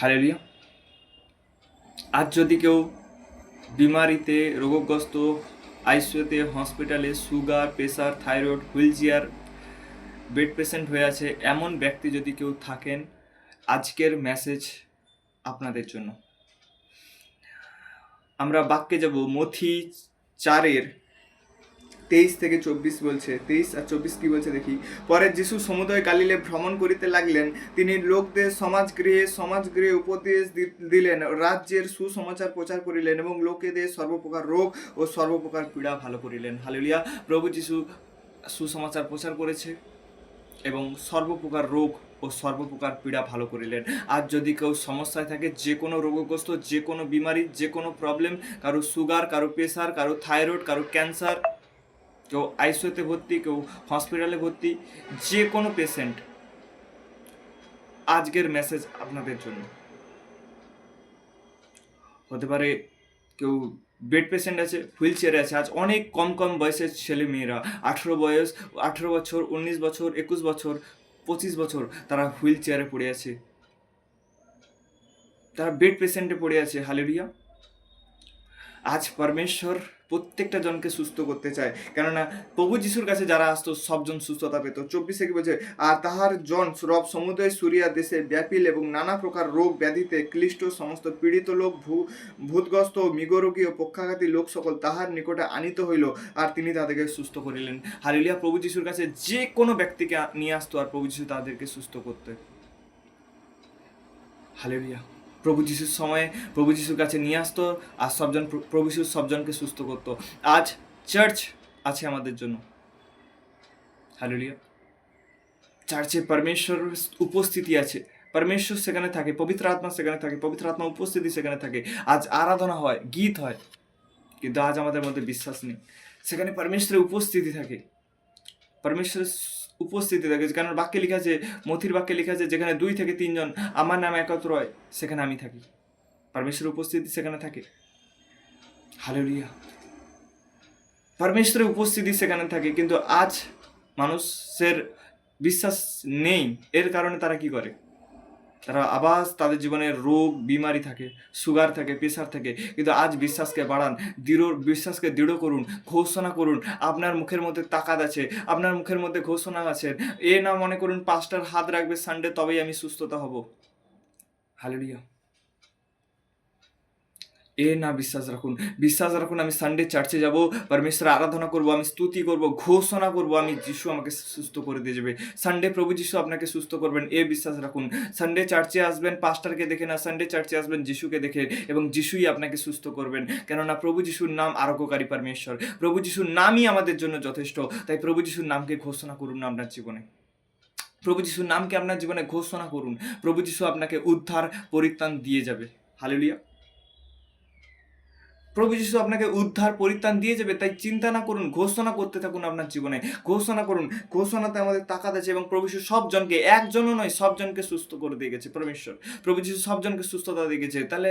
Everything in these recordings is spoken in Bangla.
হালেলিয়া। আজ যদি কেউ বিমারিতে রোগগ্রস্ত, আইসিইউতে, হসপিটালে sugar, pressure, thyroid wheelchair bed patient হয়ে আছে এমন ব্যক্তি যদি কেউ থাকেন, আজকের মেসেজ আপনাদের জন্য। আমরা বাক্যে যাব মথি চারের তেইশ থেকে চব্বিশ বলছে, তেইশ আর চব্বিশ কি বলছে দেখি। পরে যিশু সমুদয় গালিলে ভ্রমণ করিতে লাগলেন, তিনি লোকদের সমাজগৃহে সমাজগৃহে উপদেশ দিলেন, রাজ্যের সুসমাচার প্রচার করিলেন এবং লোকেদের সর্বপ্রকার রোগ ও সর্বপ্রকার পীড়া ভালো করিলেন। হালেলুয়া। প্রভু যিশু সুসমাচার প্রচার করেছে এবং সর্বপ্রকার রোগ ও সর্বপ্রকার পীড়া ভালো করিলেন। আর যদি কেউ সমস্যায় থাকে, যে কোনো রোগগ্রস্ত, যে কোনো বিমারি, যে কোনো প্রবলেম কারও সুগার কারও প্রেসার কারও থাইরয়েড কারও ক্যান্সার কেউ আইসিউতে ভর্তি, কেউ হসপিটালে ভর্তি, যে কোনো পেশেন্ট আজকের মেসেজ আপনাদের জন্য। হতে পারে কেউ বেড পেশেন্ট আছে হুইল চেয়ারে আছে, আজ অনেক কম কম বয়সের ছেলে মেয়েরা, আঠেরো বয়স, আঠেরো বছর, উনিশ বছর, একুশ বছর, পঁচিশ বছর তারা হুইল চেয়ারে পড়ে আছে। তারা বেড পেশেন্টে পড়ে আছে হালেরিয়া আজ পরমেশ্বর প্রত্যেকটা জনকে সুস্থ করতে চায়। কেননা প্রভু যিশুর কাছে যারা আসতো, সবজন সুস্থতা পেত। চব্বিশে কি বলছে? আর তাহার জন রব সমুদয় সুরিয়া দেশে ব্যাপিল এবং নানা প্রকার রোগ ব্যাধিতে ক্লিষ্ট সমস্ত পীড়িত লোক, ভূ, ভূতগ্রস্ত, মৃগরোগী ও পক্ষাঘাতী লোক সকল তাহার নিকটে আনিত হইল আর তিনি তাদেরকে সুস্থ করিলেন। হালিলিয়া। প্রভু যিশুর কাছে যে কোনো ব্যক্তিকে নিয়ে আসতো আর প্রভু যিশু তাদেরকে সুস্থ করতে। হালেলুয়া। প্রভু যিশুর সময়ে প্রভু যিশুর কাছে নিয়ে আসতো আর সবজন প্রভু যিশু সবজনকে সুস্থ করতো। আজ চার্চ আছে আমাদের জন্য। হালেলুয়া চার্চে পরমেশ্বর উপস্থিতি আছে। পরমেশ্বর সেখানে থাকে, পবিত্র আত্মা সেখানে থাকে, পবিত্র আত্মা উপস্থিতি সেখানে থাকে। আজ আরাধনা হয়, গীত হয়, কিন্তু আজ আমাদের মধ্যে বিশ্বাস নেই। সেখানে পরমেশ্বরের উপস্থিতি থাকে। পরমেশ্বরের উপস্থিতি থাকে কারণ বাক্যে লেখা আছে, মথির বাক্যে লেখা আছে, যেখানে দুই থেকে তিনজন, আমার নামে একত্র হয়, সেখানে আমি থাকি। পরমেশ্বরের উপস্থিতি সেখানে থাকে। হালেলুয়া পরমেশ্বরের উপস্থিতি সেখানে থাকে, কিন্তু আজ মানুষের বিশ্বাস নেই, এর কারণে তারা কি করে? তারা আবার তাদের জীবনের রোগ, বিমারি থাকে, সুগার থাকে প্রেশার থাকে। কিন্তু আজ বিশ্বাসকে বাড়ান, দৃঢ়, বিশ্বাসকে দৃঢ় করুন, ঘোষণা করুন, আপনার মুখের মধ্যে তাকাত আছে, আপনার মুখের মধ্যে ঘোষণা আছে। এ না মনে করুন পাঁচটার হাত রাখবে সানডে তবেই আমি সুস্থতা হব। হালেলুয়া এ না বিশ্বাস রাখুন বিশ্বাস রাখুন আমি সানডে চার্চে যাব, পরমেশ্বর আরাধনা করব, আমি স্তুতি করব, ঘোষণা করব, আমি যিশু আমাকে সুস্থ করে দিয়ে যাবে। সানডে প্রভু যিশু আপনাকে সুস্থ করবেন, এ বিশ্বাস রাখুন। সানডে চার্চে আসবেন পাস্টারকে দেখে না সানডে চার্চে আসবেন, যিশুকে দেখে এবং যিশুই আপনাকে সুস্থ করবেন। কেননা প্রভু যিশুর নাম আরোগ্যকারী পরমেশ্বর। প্রভু যিশুর নামই আমাদের জন্য যথেষ্ট, তাই প্রভু যিশুর নামকে ঘোষণা করুন আপনার জীবনে। প্রভু যিশুর নামকে আপনার জীবনে ঘোষণা করুন। প্রভু যিশু আপনাকে উদ্ধার, পরিত্রাণ দিয়ে যাবে। হালেলুয়া প্রভু যিশু আপনাকে উদ্ধার, পরিত্রাণ দিয়ে যাবে, তাই চিন্তা না করুন, ঘোষণা করতে থাকুন আপনার জীবনে। ঘোষণা করুন, ঘোষণাতে আমাদের তাকাত আছে এবং প্রভু যিশু সবজনকে একজনও নয় সবজনকে সুস্থ করে দিয়ে গেছে, পরমেশ্বর। প্রভু যিশু সবজনকে সুস্থতা দিয়ে গেছে। তাহলে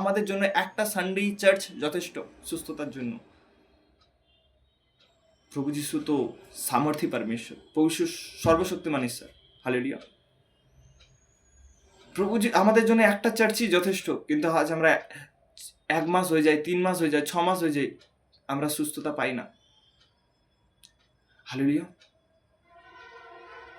আমাদের জন্য একটা সানডে চার্চ যথেষ্ট সুস্থতার জন্য। প্রভু যিশু তো সামর্থ্য পরমেশ্বর। প্রভু যিশু সর্বশক্তিমান ঈশ্বর হালেলিয়া প্রভু আমাদের জন্য একটা চার্চই যথেষ্ট, কিন্তু আজ আমরা এক মাস হয়ে যায়, তিন মাস হয়ে যায়, ছ মাস হয়ে যায়, আমরা সুস্থতা পাই না। হালেলুয়া।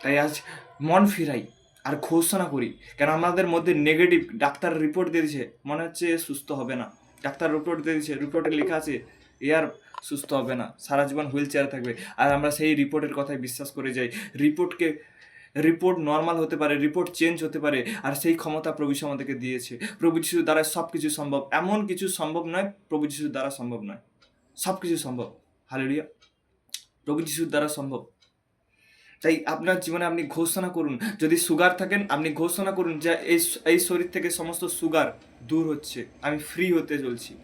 তাই আজ মন ফিরাই আর ঘোষণা করি। কেন আমাদের মধ্যে নেগেটিভ ডাক্তার রিপোর্ট দিয়ে দিছে মনে হচ্ছে সুস্থ হবে না। ডাক্তার রিপোর্ট দিয়ে দিছে রিপোর্টে লেখা আছে, এ আর সুস্থ হবে না, সারা জীবন হুইল চেয়ারে থাকবে। আর আমরা সেই রিপোর্টের কথায় বিশ্বাস করে যাই। রিপোর্টকে রিপোর্ট নর্মাল হতে পারে রিপোর্ট চেঞ্জ হতে পারে, আর সেই ক্ষমতা প্রভু যিশু আমাদেরকে দিয়েছে। প্রভু যিশুর দ্বারা সব কিছু সম্ভব। এমন কিছু সম্ভব নয়, প্রভু যিশুর দ্বারা সম্ভব নয়। সব কিছু সম্ভব। হালেলুয়া প্রভু যিশুর দ্বারা সম্ভব। তাই আপনার জীবনে আপনি ঘোষণা করুন। যদি সুগার থাকেন, আপনি ঘোষণা করুন যে এই এই শরীর থেকে সমস্ত সুগার দূর হচ্ছে। আমি ফ্রি হতে চলছি।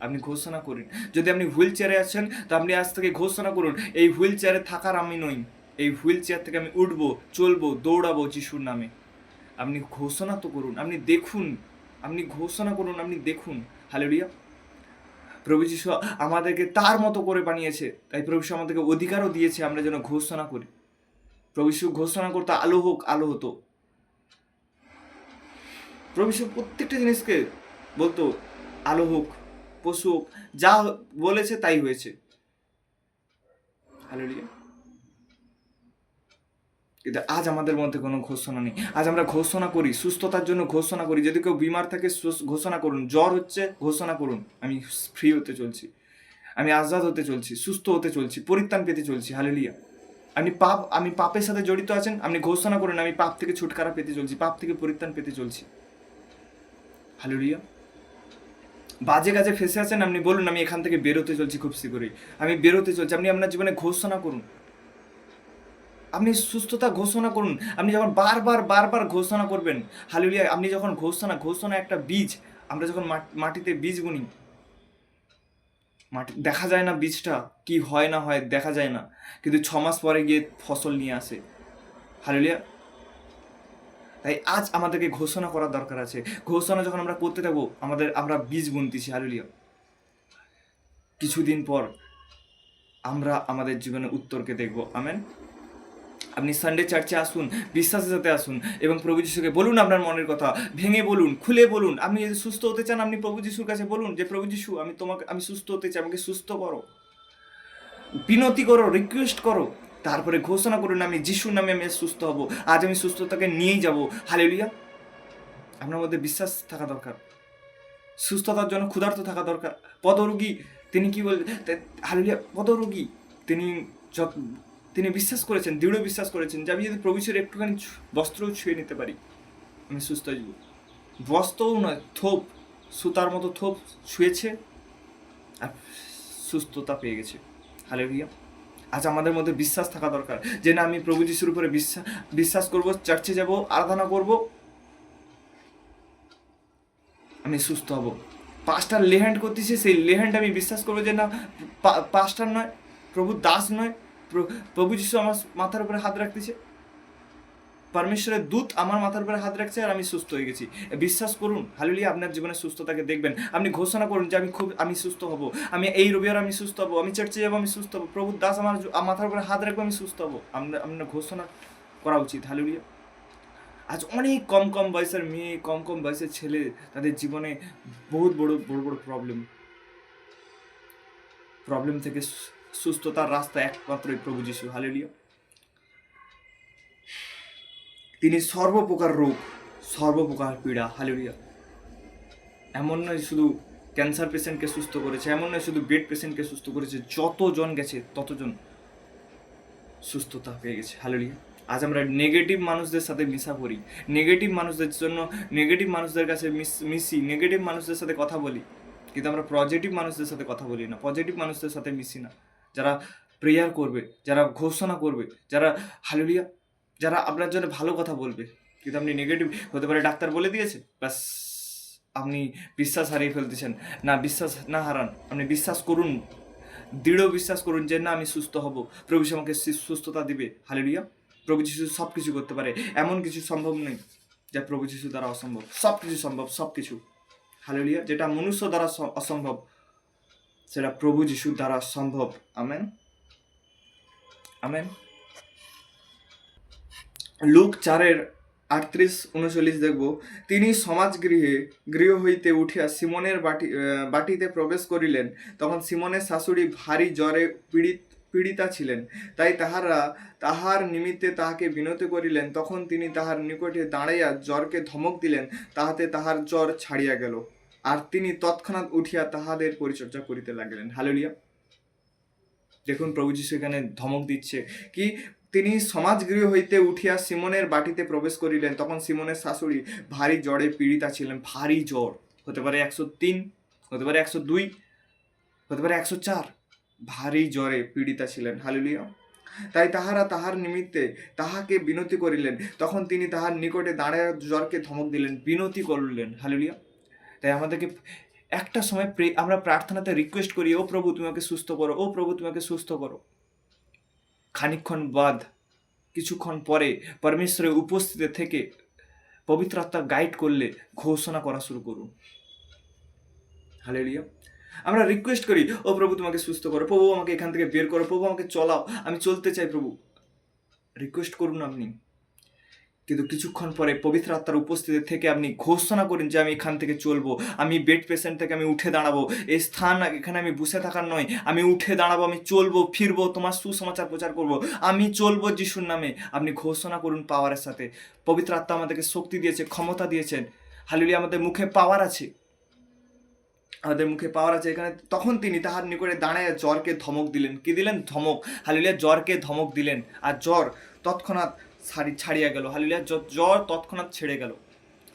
আপনি ঘোষণা করুন। যদি আপনি হুইল চেয়ারে আছেন, তো আপনি আজ থেকে ঘোষণা করুন, এই হুইল চেয়ারে থাকার আমি নই। এই হুইল চেয়ার থেকে আমি উঠবো, চলবো, দৌড়াবো যিশুর নামে। আপনি ঘোষণা তো করুন, আপনি দেখুন, আপনি ঘোষণা করুন, আপনি দেখুন। হালেলুয়া প্রভু যিশু আমাদেরকে তার মতো করে বানিয়েছে, তাই প্রভু যিশু আমাদেরকে অধিকারও দিয়েছে, আমরা যেন ঘোষণা করি। প্রভু যিশু ঘোষণা করতে আলো হোক আলো হতো প্রভু যিশু প্রত্যেকটা জিনিসকে বলতো আলো হোক, পশু হোক, যা বলেছে তাই হয়েছে। হালেলুয়া কিন্তু আজ আমাদের মধ্যে কোনো ঘোষণা নেই। আজ আমরা ঘোষণা করি, সুস্থতার জন্য ঘোষণা করি। যদি কেউ বিমার থাকে ঘোষণা করুন, জ্বর হচ্ছে, ঘোষণা করুন। আমি ফ্রি হতে চলছি। আমি আজাদ হতে চলছি, সুস্থ হতে চলছি, পরিত্রাণ পেতে চলছি। হালেলিয়া আপনি পাপ আমি পাপের সাথে জড়িত আছেন, আপনি ঘোষণা করুন, আমি পাপ থেকে ছুটকারা পেতে চলছি, পাপ থেকে পরিত্রাণ পেতে চলছি। হালেলুয়া বাজে কাজে ফেসে আছেন, আপনি বলুন, আমি এখান থেকে বেরোতে চলছি খুব শীঘ্রই। আমি বেরোতে চলছি, আপনি আপনার জীবনে ঘোষণা করুন। আপনি সুস্থতা ঘোষণা করুন। আপনি যখন বারবার বারবার ঘোষণা করবেন, হালুলিয়া, আপনি যখন ঘোষণা ঘোষণা একটা বীজ, আমরা যখন মাট- মাটিতে বীজ বুনি মাটি, দেখা যায় না বীজটা কি হয় না হয়, দেখা যায় না। কিন্তু ছ মাস পরে গিয়ে ফসল নিয়ে আসে। হালুলিয়া। তাই আজ আমাদেরকে ঘোষণা করার দরকার আছে। ঘোষণা যখন আমরা করতে থাকব, আমাদের, আমরা বীজ বুনতেছি হালুলিয়া। কিছুদিন পর আমরা আমাদের জীবনে উত্তরকে দেখব। আমেন। আপনি সানডে চার্চে আসুন, বিশ্বাসের সাথে আসুন এবং প্রভু যিশুকে বলুন আপনার মনের কথা, ভেঙে বলুন, খুলে বলুন। আপনি যদি সুস্থ হতে চান, আপনি প্রভু যিশুর কাছে বলুন যে, প্রভু যিশু, আমি তোমাকে, আমি সুস্থ হতে চাই, আমাকে সুস্থ করো। বিনতি করো রিকোয়েস্ট করো। তারপরে ঘোষণা করুন, আমি যিশুর নামে আমি সুস্থ হব। আজ আমি সুস্থতাকে নিয়েই যাব। হালেলুয়া আপনার মধ্যে বিশ্বাস থাকা দরকার। সুস্থতার জন্য ক্ষুধার্ত থাকা দরকার। পদরোগী, তিনি কি বল হালেলুয়া পদরোগী, তিনি তিনি বিশ্বাস করেছেন, দৃঢ় বিশ্বাস করেছেন যে আমি যদি প্রভুছের একটুখানি বস্ত্রও ছুঁয়ে নিতে পারি, আমি সুস্থ হয়ে যাব। বস্ত্রও নয়, থোপ, সুতার মতো থোপ ছুঁয়েছে আর সুস্থতা পেয়ে গেছে। হালেলুয়া আজ আমাদের মধ্যে বিশ্বাস থাকা দরকার যে না, আমি প্রভু যিশুর উপরে বিশ্বাস বিশ্বাস করব, চার্চে যাব, আরাধনা করব, আমি সুস্থ হব। পাঁচটা লেহ্যান্ড করতেছি, সেই লেহ্যান্ড আমি বিশ্বাস করব যে না পাঁচটার নয়, প্রভু দাস নয় প্রভু যিশু আমার মাথার উপরে হাত রাখতেছে। পরমেশ্বরের দূত আমার মাথার উপরে হাত রাখছে আর আমি সুস্থ হয়ে গেছি। বিশ্বাস করুন, হালুলিয়া, আপনার জীবনে সুস্থতাকে দেখবেন। আপনি ঘোষণা করুন যে আমি খুব, আমি সুস্থ হব। আমি এই রবিবার আমি সুস্থ হব, আমি চার্চে যাব, আমি সুস্থ হব। প্রভু দাস আমার মাথার উপরে হাত রাখব, আমি সুস্থ হব। আমরা আপনার ঘোষণা করা উচিত, হালুলিয়া। আজ অনেক কম কম বয়সের মেয়ে, কম কম বয়সের ছেলে তাদের জীবনে বহুত বড় বড় বড় প্রবলেম প্রবলেম থেকে সুস্থতার রাস্তা একমাত্রই প্রভু যিশু, হালেলিয়া। তিনি সর্বপ্রকার রোগ, সর্বপ্রকার পীড়া, হালেলিয়া। এমন নয় শুধু ক্যান্সার পেশেন্টকে সুস্থ করেছে, এমন নয় শুধু বেড পেশেন্টকে সুস্থ করেছে, যতজন গেছে, ততজন সুস্থতা পেয়ে গেছে, হালেলিয়া। আজ আমরা নেগেটিভ মানুষদের সাথে মিশা করি নেগেটিভ মানুষদের জন্য নেগেটিভ মানুষদের কাছে মিশ- মিশি নেগেটিভ মানুষদের সাথে কথা বলি। কিন্তু আমরা পজিটিভ মানুষদের সাথে কথা বলি না পজিটিভ মানুষদের সাথে মিশি না। যারা প্রেয়ার করবে, যারা ঘোষণা করবে, যারা হালেলুয়া যারা আপনার জন্য ভালো কথা বলবে। কিন্তু আপনি নেগেটিভ হতে পারে ডাক্তার বলে দিয়েছে, ব্যাস, আপনি বিশ্বাস হারিয়ে ফেলতেছেন। না, বিশ্বাস না হারান, আপনি বিশ্বাস করুন, দৃঢ় বিশ্বাস করুন যে না, আমি সুস্থ হব। প্রভু আমাকে সুস্থতা দিবে হালেলুয়া প্রভু যিশু সব কিছু করতে পারে, এমন কিছু সম্ভব নেই যা প্রভু যিশু দ্বারা অসম্ভব। সব কিছু সম্ভব, সব কিছু। হালেলুয়া যেটা মনুষ্য দ্বারা অসম্ভব। সেটা প্রভু যিশুর দ্বারা সম্ভব। আমেন। আমেন। লুক চারের আটত্রিশ, উনচল্লিশ দেখব। তিনি সমাজগৃহে গৃহ হইতে উঠিয়া সিমনের বাটি বাটিতে প্রবেশ করিলেন। তখন সিমনের শাশুড়ি ভারী জ্বরে পীড়িত পীড়িতা ছিলেন। তাই তাহারা তাহার নিমিত্তে তাহাকে বিনতি করিলেন। তখন তিনি তাহার নিকটে দাঁড়াইয়া জ্বরকে ধমক দিলেন। তাহাতে তাহার জ্বর ছাড়িয়া গেল। আর তিনি তৎক্ষণাৎ উঠিয়া তাহাদের পরিচর্যা করিতে লাগিলেন। হালেলুয়া দেখুন, প্রভু যিশু এখানে ধমক দিচ্ছে কি, তিনি সমাজগৃহ হইতে উঠিয়া সিমনের বাটিতে প্রবেশ করিলেন। তখন সিমনের শাশুড়ি ভারী জ্বরে পীড়িতা ছিলেন। ভারী জ্বর। হতে পারে একশো তিন, হতে পারে একশো দুই, হতে পারে একশো চার। ভারী জ্বরে পীড়িতা ছিলেন। হালুলিয়া তাই তাহারা তাহার নিমিত্তে তাহাকে বিনতি করিলেন। তখন তিনি তাহার নিকটে দাঁড়ায় জ্বরকে ধমক দিলেন, বিনতি করলেন। হালেলুয়া তাই আমাদেরকে একটা সময় আমরা প্রার্থনাতে রিকোয়েস্ট করি, ও প্রভু তোমাকে সুস্থ করো, ও প্রভু তোমাকে সুস্থ করো। খানিকক্ষণ বাদ, কিছুক্ষণ পরে পরমেশ্বরের উপস্থিতি থেকে পবিত্র আত্মা গাইড করলে ঘোষণা করা শুরু করুন। হালেলিয়া আমরা রিকোয়েস্ট করি, ও প্রভু তোমাকে সুস্থ করো, প্রভু, আমাকে এখান থেকে বের করো, প্রভু, আমাকে চলাও, আমি চলতে চাই প্রভু। রিকোয়েস্ট করুন আপনি। কিন্তু কিছুক্ষণ পরে পবিত্র আত্মার উপস্থিতি থেকে আপনি ঘোষণা করেন যে আমি এখান থেকে চলবো, আমি বেড পেশেন্ট থেকে আমি উঠে দাঁড়াবো, এই স্থান এখানে আমি বসে থাকার নয়, আমি উঠে দাঁড়াবো, আমি চলবো, ফিরবো, তোমার সুসমাচার প্রচার করব, আমি চলবো যিশুর নামে। আপনি ঘোষণা করুন পাওয়ারের সাথে। পবিত্র আত্মা আমাদেরকে শক্তি দিয়েছে, ক্ষমতা দিয়েছেন। হালিলি আমাদের মুখে পাওয়ার আছে। আমাদের মুখে পাওয়ার আছে। এখানে তখন তিনি তাহার নিকটে দাঁড়ায় জ্বরকে ধমক দিলেন। কি দিলেন? ধমক। হালিলিয়া জ্বরকে ধমক দিলেন। আর জ্বর, তৎক্ষণাৎ ছাড়ি ছাড়িয়া গেল। হালিলিয়া জ- জ্বর তৎক্ষণাৎ ছেড়ে গেল।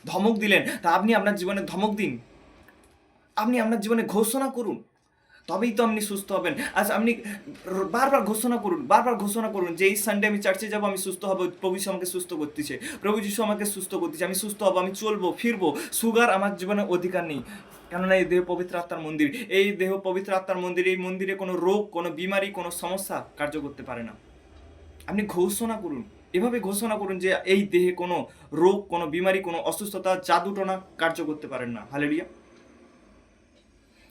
ধমক দিলেন, তা আপনি আপনার জীবনে ধমক দিন। আপনি আপনার জীবনে ঘোষণা করুন। তবেই তো আপনি সুস্থ হবেন। আচ্ছা আপনি বারবার ঘোষণা করুন, বারবার ঘোষণা করুন যে এই সানডে আমি চার্চে যাব, আমি সুস্থ হব। প্রভু যিশু আমাকে সুস্থ করতেছে। প্রভু যিশু আমাকে সুস্থ করতেছে। আমি সুস্থ হব, আমি চলবো, ফিরবো। সুগার আমার জীবনে অধিকার নেই। কেননা এই দেহ পবিত্র আত্মার মন্দির। এই দেহ পবিত্র আত্মার মন্দির, এই মন্দিরে কোনো রোগ, কোনো বিমারি, কোনো সমস্যা কার্য করতে পারে না। আপনি ঘোষণা করুন। এভাবে ঘোষণা করুন যে এই দেহে কোনো রোগ, কোনো বিমারি, কোনো অসুস্থতা, জাদুটনা কার্য করতে পারেন না। হালেলিয়া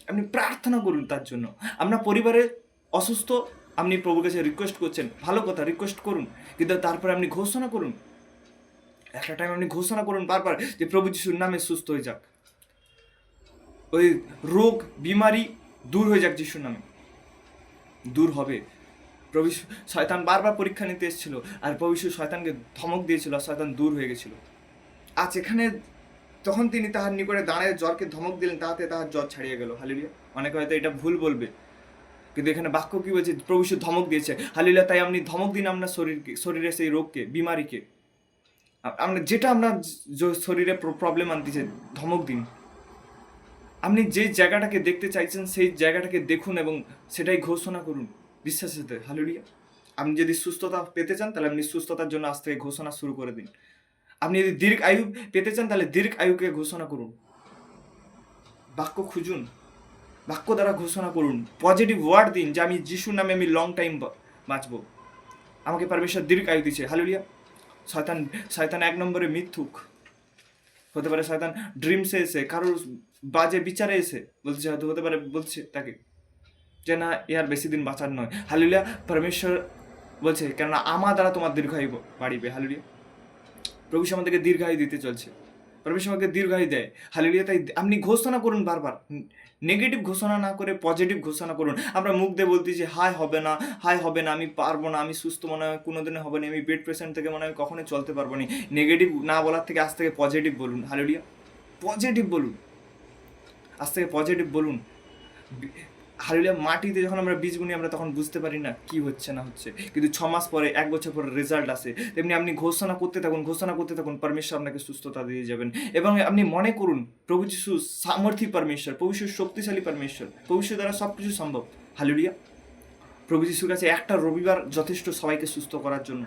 আপনি প্রার্থনা করুন তার জন্য। আপনার পরিবারে অসুস্থ, আপনি প্রভুর কাছে রিকোয়েস্ট করছেন, ভালো কথা রিকোয়েস্ট করুন। কিন্তু তারপরে আপনি ঘোষণা করুন। একটা টাইম আপনি ঘোষণা করুন বারবার যে প্রভু যিশুর নামে সুস্থ হয়ে যাক। ওই রোগ, বিমারি দূর হয়ে যাক যিশুর নামে। দূর হবে। প্রভু শয়তান বারবার পরীক্ষা নিতে এসেছিল আর প্রভু শয়তানকে ধমক দিয়েছিল আর শয়তান দূর হয়ে গেছিল। আজ এখানে তখন তিনি তাহার নিকটে দাঁড়ায় জ্বরকে ধমক দিলেন, তাহাতে তাহার জ্বর ছাড়িয়ে গেল। হালিলিয়া। অনেকে হয়তো এটা ভুল বলবে, কিন্তু এখানে বাক্য কি বলছে? প্রভু ধমক দিয়েছে। হালিলিয়া, তাই আপনি ধমক দিন আপনার শরীরকে শরীরে সেই রোগকে, বিমারিকে। আপ- আপনার যেটা আপনার শরীরে প্রবলেম আনতেছে, ধমক দিন। আপনি যে জায়গাটাকে দেখতে চাইছেন, সেই জায়গাটাকে দেখুন এবং সেটাই ঘোষণা করুন। বিশ্বাসের সাথে হালুলিয়া আপনি যদি সুস্থতা পেতে চান, তাহলে আপনি সুস্থতার জন্য আজ থেকে ঘোষণা শুরু করে দিন। আপনি যদি দীর্ঘ আয়ু পেতে চান, তাহলে দীর্ঘ আয়ুকে ঘোষণা করুন। বাক্য খুঁজুন। বাক্য দ্বারা ঘোষণা করুন। পজিটিভ ওয়ার্ড দিন, যে আমি যিশুর নামে আমি লং টাইম বাঁচবো। আমাকে পারমেশ্বর দীর্ঘ আয়ু দিচ্ছে হালুলিয়া শয়তান শয়তান এক নম্বরে মিথ্যুক। হতে পারে শয়তান ড্রিমসে এসে, কারোর বাজে বিচারে এসে, বলছে হয়তো, হতে পারে বলছে তাকে। যে না আর বেশি দিন বাঁচার নয়। হালুলিয়া, পরমেশ্বর বলছে, কেননা আমার দ্বারা তোমার দীর্ঘায়ু বাড়িবে। হালুলিয়া। প্রভু আমাদেরকে দীর্ঘায়ু দিতে চলছে। পরমেশ্বর আমাকে দীর্ঘায়ু দেয়। হালুলিয়া, তাই আপনি ঘোষণা করুন বারবার। নেগেটিভ ঘোষণা না করে পজিটিভ ঘোষণা করুন। আমরা মুখ দিয়ে বলতে যে হাই হবে না হাই হবে না, আমি পারব না, আমি সুস্থ মনে হয় কোনো দিনে হবে না, আমি বেড পেশেন্ট থেকে মনে হয় কখনোই চলতে পারব না। নেগেটিভ না বলার থেকে আজ থেকে পজিটিভ বলুন। হালুলিয়া। পজিটিভ বলুন। আজ থেকে পজিটিভ বলুন। হালুলিয়া মাটিতে যখন আমরা বীজ বুনি আমরা তখন বুঝতে পারি না কি হচ্ছে, না হচ্ছে। কিন্তু ছ মাস পরে, এক বছর পরে রেজাল্ট আসে। তেমনি আপনি ঘোষণা করতে থাকুন, ঘোষণা করতে থাকুন পরমেশ্বর আপনাকে সুস্থতা দিয়ে যাবেন। এবং আপনি মনে করুন, প্রভু যিশু সামর্থ্য পরমেশ্বর প্রভু শক্তিশালী পরমেশ্বর প্রভু দ্বারা সব কিছু সম্ভব। হালুলিয়া প্রভু যিশুর কাছে একটা রবিবার যথেষ্ট সবাইকে সুস্থ করার জন্য।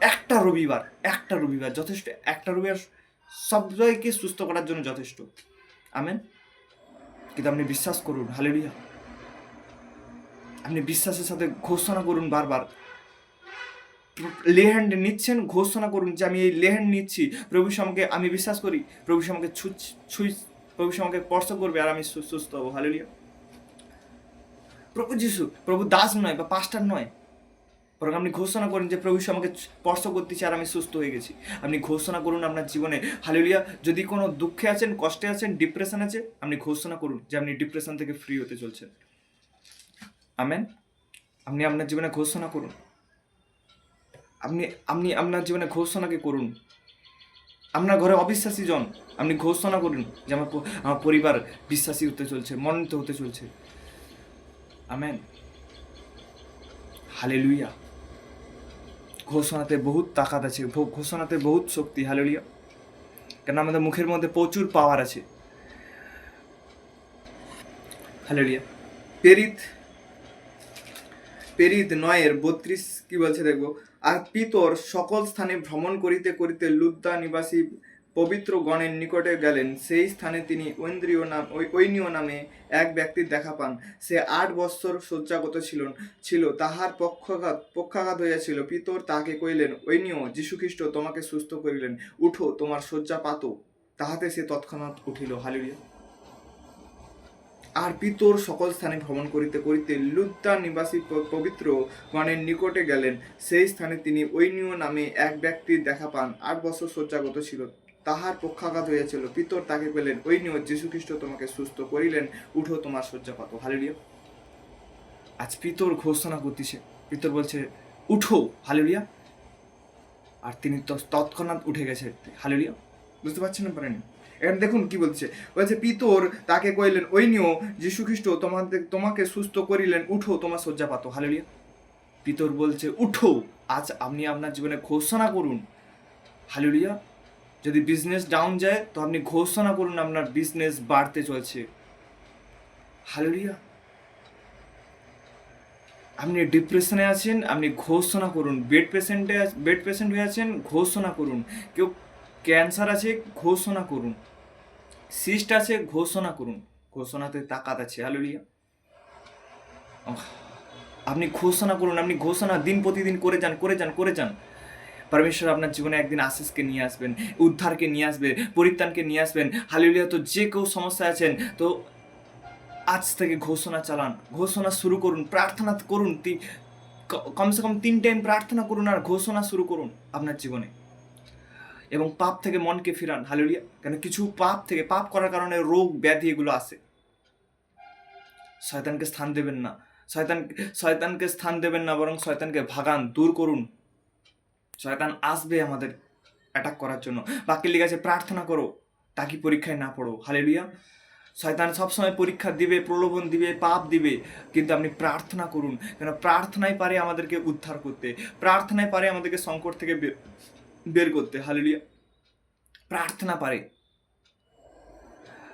একটা রবিবার একটা রবিবার যথেষ্ট, একটা রবিবার সবাইকে সুস্থ করার জন্য যথেষ্ট। আমেন। কিন্তু আপনি বিশ্বাস করুন হালেলুয়া আপনি বিশ্বাসের সাথে ঘোষণা করুন বারবার। লেহ্যান্ড নিচ্ছেন, ঘোষণা করুন যে আমি এই লেহ্যান্ড নিচ্ছি। প্রভু আমাকে, আমি বিশ্বাস করি, প্রভু আমাকে ছুঁচ ছুঁই প্রভু আমাকে স্পর্শ করবে আর আমি সুস্থ হব। হালেলুয়া প্রভু যিশু, প্রভু দাস নয় বা পাস্টার নয়। বরং আপনি ঘোষণা করুন যে প্রভু আমাকে স্পর্শ করতেছে আর আমি সুস্থ হয়ে গেছি। আপনি ঘোষণা করুন আপনার জীবনে। হালেলুয়া যদি কোনো দুঃখে আছেন, কষ্টে আছেন ডিপ্রেশন আছে, আপনি ঘোষণা করুন যে আপনি ডিপ্রেশন থেকে ফ্রি হতে চলছেন। আমেন। আপনি আপনার জীবনে ঘোষণা করুন। আপনি আপনি আপনার জীবনে ঘোষণাকে করুন। আপনার ঘরে অবিশ্বাসী জন, আপনি ঘোষণা করুন যে আমার আমার পরিবার বিশ্বাসী হতে চলছে, মনোনীত হতে চলছে। আমেন। হালেলুইয়া ঘোষণাতে বহুত তাকাত আছে ঘোষণাতে বহুত শক্তি হালেলুইয়া কেন আমাদের মুখের মধ্যে প্রচুর পাওয়ার আছে। হালেলুইয়া পেরিত পেরিত নয়ের বত্রিশ, কি বলছে দেখব, আর পিতর সকল স্থানে ভ্রমণ করিতে করিতে লুদ্দা নিবাসী পবিত্র গণের নিকটে গেলেন। সেই স্থানে তিনি ঐন্দ্রিয় নাম ঐনীয় নামে এক ব্যক্তির দেখা পান। সে আট বৎসর শয্যাগত ছিল ছিল। তাহার পক্ষাঘাত পক্ষাঘাত হইয়াছিল। পিতর তাহাকে কইলেন ঐনীয় যীশুখ্রিস্ট তোমাকে সুস্থ করিলেন। উঠো, তোমার শয্যা পাতো তাহাতে সে তৎক্ষণাৎ উঠিল। হালিয়া আর পিতর সকল স্থানে ভ্রমণ করিতে করিতে লুদ্দা নিবাসী পবিত্র গণের নিকটে গেলেন। সেই স্থানে তিনি ঐনিয় নামে এক ব্যক্তির দেখা পান। আট বছর শয্যাগত ছিল। তাহার পক্ষাঘাত হইয়াছিল। পিতর তাকে পেলেন ঐনিয় যীশু খ্রিস্ট তোমাকে সুস্থ করিলেন, উঠো তোমার শয্যাপাত হালেলিয়া। আজ পিতর ঘোষণা করতেছে। পিতর বলছে, উঠো, হালেলিয়া। আর তিনি তৎক্ষণাৎ উঠে গেছে। হালেলিয়া। বুঝতে পারছেন না পারেন এখানে দেখুন কি বলছে। বলছে, পিতর, তাকে কইলেন ওই নিও যীশু খ্রিস্ট তোমাদের, তোমাকে সুস্থ করিলেন, উঠো, তোমার শয্যা পাতো। হালেলিয়া। পিতর বলছে, উঠো, আজ আপনি আপনার জীবনে ঘোষণা করুন। হালেলিয়া। যদি বিজনেস ডাউন যায়, তো আপনি ঘোষণা করুন আপনার বিজনেস বাড়তে চলছে। হালেলিয়া। আপনি ডিপ্রেশনে আছেন, আপনি ঘোষণা করুন। বেড পেশেন্টে বেড পেশেন্ট হয়ে আছেন, ঘোষণা করুন। কেউ ক্যান্সার আছে, ঘোষণা করুন। সিস্ট আছে, ঘোষণা করুন। ঘোষণাতে তাকাত আছে, হালেলুয়া। আপনি ঘোষণা করুন, আপনি ঘোষণা দিন প্রতিদিন করে যান করে যান করে যান। পরমেশ্বর আপনার জীবনে একদিন আশিসকে নিয়ে আসবেন, উদ্ধারকে নিয়ে আসবে, পরিত্রাণকে নিয়ে আসবেন। হালেলুয়া, তো যে কেউ সমস্যা আছেন, তো আজ থেকে ঘোষণা চালান। ঘোষণা শুরু করুন, প্রার্থনা করুন কমসে কম তিন টাইম প্রার্থনা করুন আর ঘোষণা শুরু করুন আপনার জীবনে। এবং পাপ থেকে মনকে ফিরান, হালেলুয়া। কেন কিছু পাপ থেকে, পাপ করার কারণে রোগ, ব্যাধি এগুলো আসে শয়তানকে স্থান দেবেন না। শয়তান, শয়তানকে স্থান দেবেন না, বরং শয়তানকে ভাগান, দূর করুন। শয়তান আসবে আমাদের অ্যাটাক করার জন্য। বাকি আছে, প্রার্থনা করো, তাকে পরীক্ষায় না পড়ো। হালেলুয়া। শয়তান সবসময় পরীক্ষা দিবে, প্রলোভন দিবে, পাপ দিবে, কিন্তু আপনি প্রার্থনা করুন। কেন প্রার্থনাই পারে আমাদেরকে উদ্ধার করতে। প্রার্থনায় পারে আমাদেরকে সংকট থেকে বের করতে, হালেলুয়া। প্রার্থনা পারে।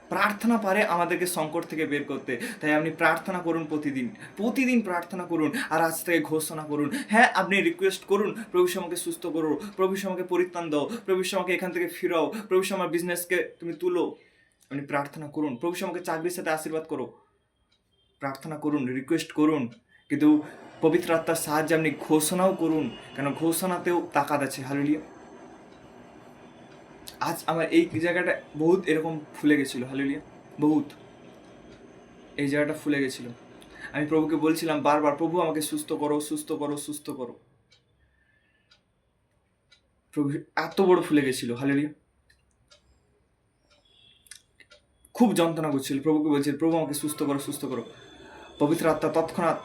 প্রার্থনা পারে আমাদেরকে সংকট থেকে বের করতে। তাই আপনি প্রার্থনা করুন প্রতিদিন। প্রতিদিন প্রার্থনা করুন আর আজ থেকে ঘোষণা করুন। হ্যাঁ আপনি রিকোয়েস্ট করুন, প্রভু আমাকে সুস্থ করো, প্রভু আমাকে পরিত্রাণ দাও, প্রভু আমাকে এখান থেকে ফিরাও, প্রভু আমার বিজনেসকে তুমি তুলো। আপনি প্রার্থনা করুন, প্রভু আমাকে চাকরির সাথে আশীর্বাদ করো। প্রার্থনা করুন রিকোয়েস্ট করুন। কিন্তু পবিত্র আত্মার সাহায্যে আপনি ঘোষণাও করুন, কেন ঘোষণাতেও তাকাত আছে। হালুলিয়া। আজ আমার এই জায়গাটা বহুত এরকম ফুলে গেছিল হালুলিয়া বহুত। এই জায়গাটা ফুলে গেছিল। আমি প্রভুকে বলছিলাম, বারবার, প্রভু, আমাকে সুস্থ করো সুস্থ করো সুস্থ করো। প্রভু এত বড় ফুলে গেছিল হালেলিয়া খুব যন্ত্রণা করছিল। প্রভুকে বলছিল, প্রভু, আমাকে সুস্থ করো সুস্থ করো। পবিত্র আত্মা তৎক্ষণাৎ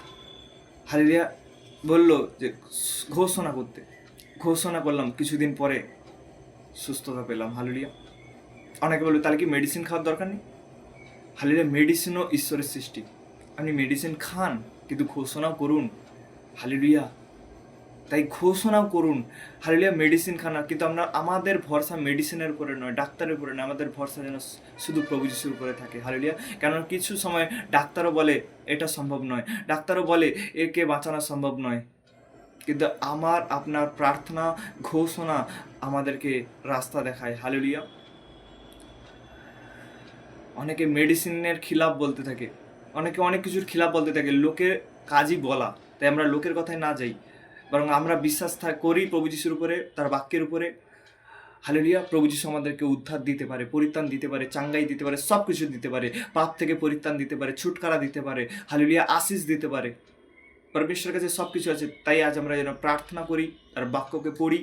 হালেলিয়া বলল যে, ঘোষণা করতে। ঘোষণা করলাম কিছুদিন পরে। সুস্থতা পেলাম, হালেলিয়া। অনেকে বলবে, তাহলে কি মেডিসিন খাওয়ার দরকার নেই? হালেলিয়া মেডিসিনও ঈশ্বরের সৃষ্টি। আপনি মেডিসিন খান, কিন্তু ঘোষণাও করুন, হালেলুয়া। তাই ঘোষণাও করুন, হালেলুয়া মেডিসিন খান কিন্তু আমরা, আমাদের ভরসা মেডিসিনের উপরে নয়, ডাক্তারের উপরে নয়, আমাদের ভরসা যেন শুধু প্রভু যিশুর উপরে থাকে, হালেলুয়া। কেননা কিছু সময় ডাক্তারও বলে, এটা সম্ভব নয়। ডাক্তারও বলে, একে বাঁচানো সম্ভব নয়। কিন্তু আমার, আপনার প্রার্থনা, ঘোষণা আমাদেরকে রাস্তা দেখায়। হালেলুয়া। অনেকে মেডিসিনের খিলাফ বলতে থাকে। অনেকে অনেক কিছুর খিলাফ বলতে থাকে। লোকের কাজই বলা। তাই আমরা লোকের কথায় না যাই। বরং আমরা বিশ্বাস করি প্রভু যিশুর উপরে, তার বাক্যের উপরে। হালেলিয়া। প্রভু যিশু আমাদেরকে উদ্ধার দিতে পারে, পরিত্রাণ দিতে পারে, চাঙ্গাই দিতে পারে সব কিছু দিতে পারে। পাপ থেকে পরিত্রাণ দিতে পারে, ছুটকারা দিতে পারে। হালেলিয়া। আশিস দিতে পারে। পরমেশ্বরের কাছে সব কিছু আছে, তাই আজ আমরা যেন প্রার্থনা করি আর বাক্যকে পড়ি।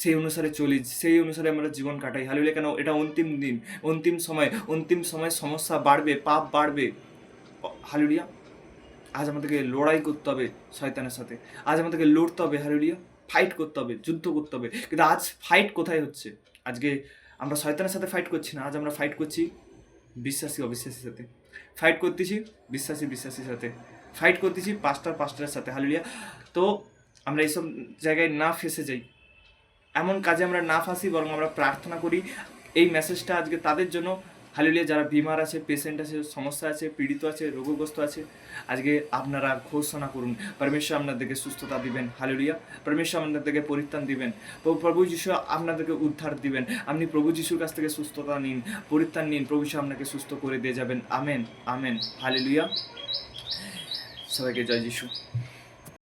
সেই অনুসারে চলি, সেই অনুসারে আমরা জীবন কাটাই। হালেলুয়া কেন? এটা অন্তিম দিন, অন্তিম সময় অন্তিম সময় সমস্যা বাড়বে, পাপ বাড়বে। হালুলিয়া আজ আমাদেরকে লড়াই করতে হবে শয়তানের সাথে। আজ আমাদেরকে লড়তে হবে হালুলিয়া ফাইট করতে হবে, যুদ্ধ করতে হবে। কিন্তু আজ ফাইট কোথায় হচ্ছে? আজকে আমরা শয়তানের সাথে ফাইট করছি না, আজ আমরা ফাইট করছি বিশ্বাসী অবিশ্বাসীর সাথে। ফাইট করতেছি বিশ্বাসী বিশ্বাসীর সাথে। ফাইট করতেছি, পাঁচটার পাঁচটার সাথে, হালুলিয়া। তো আমরা এইসব জায়গায় না ফেসে যাই। এমন কাজে আমরা না ফাঁসি, বরং আমরা প্রার্থনা করি। এই মেসেজটা আজকে তাদের জন্য, হালুলিয়া, যারা বিমার আছে পেশেন্ট আছে, সমস্যা আছে, পীড়িত আছে, রোগগ্রস্ত আছে, আজকে আপনারা ঘোষণা করুন। পরমেশ্বর আপনাদেরকে সুস্থতা দিবেন, হালুলিয়া। পরমেশ্বর আপনাদেরকে পরিত্রাণ দিবেন। প্রভু যিশু আপনাদেরকে উদ্ধার দিবেন। আপনি প্রভু যিশুর কাছ থেকে সুস্থতা নিন, পরিত্রাণ নিন। প্রভু যিশু আপনাকে সুস্থ করে দিয়ে যাবেন। Amen amen, hallelujah. সবাইকে জয় যিশু